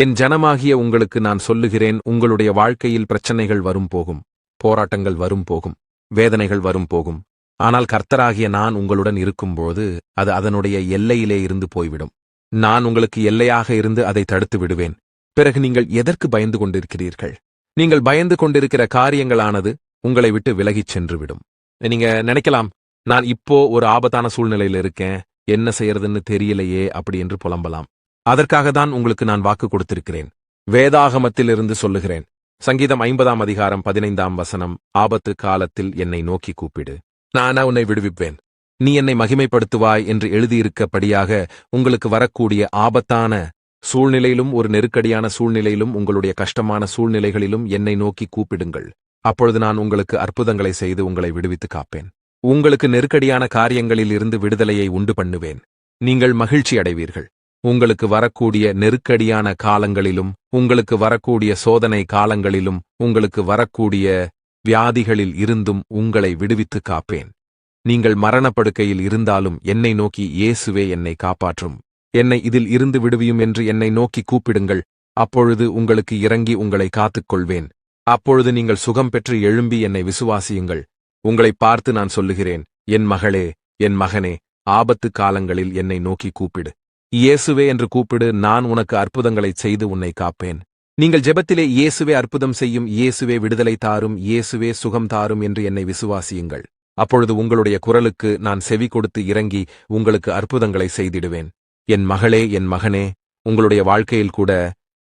என் ஜனமாகிய உங்களுக்கு நான் சொல்லுகிறேன் உங்களுடைய வாழ்க்கையில் பிரச்சனைகள் வரும் போகும் போராட்டங்கள் வரும் போகும் வேதனைகள் வரும் போகும். ஆனால் கர்த்தராகிய நான் உங்களுடன் இருக்கும்போது அது அதனுடைய எல்லையிலே இருந்து போய்விடும். நான் உங்களுக்கு எல்லையாக இருந்து அதை தடுத்து விடுவேன். பிறகு நீங்கள் எதற்கு பயந்து கொண்டிருக்கிறீர்கள்? நீங்கள் பயந்து கொண்டிருக்கிற காரியங்களானது உங்களை விட்டு விலகிச் சென்றுவிடும். நீங்க நினைக்கலாம் நான் இப்போ ஒரு ஆபத்தான சூழ்நிலையில இருக்கேன் என்ன செய்யறதுன்னு தெரியலையே அப்படி என்று புலம்பலாம். அதற்காக தான் உங்களுக்கு நான் வாக்கு கொடுத்திருக்கிறேன். வேதாகமத்திலிருந்து சொல்லுகிறேன். சங்கீதம் ஐம்பதாம் அதிகாரம் பதினைந்தாம் வசனம் ஆபத்து காலத்தில் என்னை நோக்கி கூப்பிடு. நானா உன்னை விடுவிப்பேன். நீ என்னை மகிமைப்படுத்துவாய் என்று எழுதியிருக்கபடியாக உங்களுக்கு வரக்கூடிய ஆபத்தான சூழ்நிலையிலும் ஒரு நெருக்கடியான சூழ்நிலையிலும் உங்களுடைய கஷ்டமான சூழ்நிலைகளிலும் என்னை நோக்கி கூப்பிடுங்கள். அப்பொழுது நான் உங்களுக்கு அற்புதங்களை செய்து உங்களை விடுவித்து காப்பேன். உங்களுக்கு நெருக்கடியான காரியங்களில் இருந்து விடுதலையை உண்டு பண்ணுவேன். நீங்கள் மகிழ்ச்சி அடைவீர்கள் உங்களுக்கு வரக்கூடிய நெருக்கடியான காலங்களிலும் உங்களுக்கு வரக்கூடிய சோதனை காலங்களிலும் உங்களுக்கு வரக்கூடிய வியாதிகளில் இருந்தும் உங்களை விடுவித்து காப்பேன். நீங்கள் மரணப்படுக்கையில் இருந்தாலும் என்னை நோக்கி இயேசுவே என்னை காப்பாற்றும். என்னை இதில் இருந்து விடுவியும் என்று என்னை நோக்கி கூப்பிடுங்கள். அப்பொழுது உங்களுக்கு இறங்கி உங்களை காத்துக்கொள்வேன். அப்பொழுது நீங்கள் சுகம் பெற்று எழும்பி என்னை விசுவாசியுங்கள். உங்களை பார்த்து நான் சொல்லுகிறேன் என் மகளே என் மகனே ஆபத்து காலங்களில் என்னை நோக்கி கூப்பிடு. இயேசுவே என்று கூப்பிடு நான் உனக்கு அற்புதங்களைச் செய்து உன்னை காப்பேன். நீங்கள் ஜெபத்திலே இயேசுவே அற்புதம் செய்யும் இயேசுவே விடுதலை தாரும் இயேசுவே சுகம் தாரும் என்று என்னை விசுவாசியுங்கள். அப்பொழுது உங்களுடைய குரலுக்கு நான் செவி கொடுத்து இறங்கி உங்களுக்கு அற்புதங்களை செய்திடுவேன். என் மகளே என் மகனே உங்களுடைய வாழ்க்கையில் கூட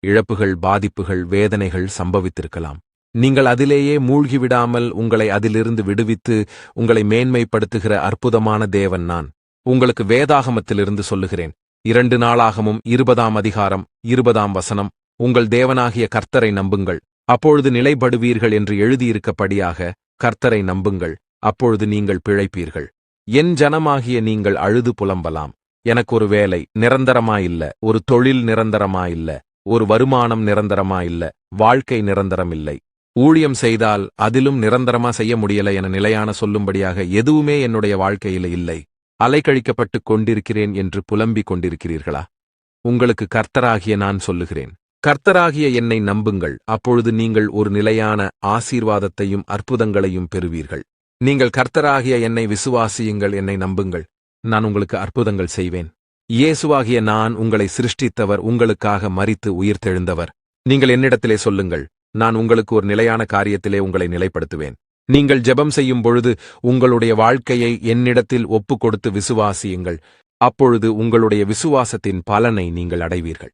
இழப்புகள் பாதிப்புகள் வேதனைகள் சம்பவித்திருக்கலாம். நீங்கள் அதிலேயே மூழ்கிவிடாமல் உங்களை அதிலிருந்து விடுவித்து உங்களை மேன்மைப்படுத்துகிற அற்புதமான தேவன் நான். உங்களுக்கு வேதாகமத்திலிருந்து சொல்லுகிறேன். இரண்டு நாளாகமும் இருபதாம் அதிகாரம் இருபதாம் வசனம். உங்கள் தேவனாகிய கர்த்தரை நம்புங்கள். அப்பொழுது நிலைப்படுவீர்கள் என்று எழுதியிருக்கப்படியாக கர்த்தரை நம்புங்கள். அப்பொழுது நீங்கள் பிழைப்பீர்கள். என் ஜனமாகிய நீங்கள் அழுது புலம்பலாம். எனக்கு ஒரு வேலை நிரந்தரமாயில்ல ஒரு தொழில் நிரந்தரமாயில்ல ஒரு வருமானம் நிரந்தரமாயில்ல வாழ்க்கை நிரந்தரமில்லை ஊழியம் செய்தால் அதிலும் நிரந்தரமா செய்ய முடியல என நிலையான சொல்லும்படியாக எதுவுமே என்னுடைய வாழ்க்கையில இல்லை. அலைக்கழிக்கப்பட்டுக் கொண்டிருக்கிறேன் என்று புலம்பிக் கொண்டிருக்கிறீர்களா? உங்களுக்கு கர்த்தராகிய நான் சொல்லுகிறேன். கர்த்தராகிய என்னை நம்புங்கள். அப்பொழுது நீங்கள் ஒரு நிலையான ஆசீர்வாதத்தையும் அற்புதங்களையும் பெறுவீர்கள். நீங்கள் கர்த்தராகிய என்னை விசுவாசியுங்கள் என்னை நம்புங்கள். நான் உங்களுக்கு அற்புதங்கள் செய்வேன். இயேசுவாகிய நான் உங்களை சிருஷ்டித்தவர் உங்களுக்காக மறித்து உயிர்த்தெழுந்தவர். நீங்கள் என்னிடத்திலே சொல்லுங்கள். நான் உங்களுக்கு ஒரு நிலையான காரியத்திலே உங்களை நிலைப்படுத்துவேன். நீங்கள் ஜெபம் செய்யும் பொழுது உங்களுடைய வாழ்க்கையை என்னிடத்தில் ஒப்புக் கொடுத்து விசுவாசியுங்கள். அப்பொழுது உங்களுடைய விசுவாசத்தின் பலனை நீங்கள் அடைவீர்கள்.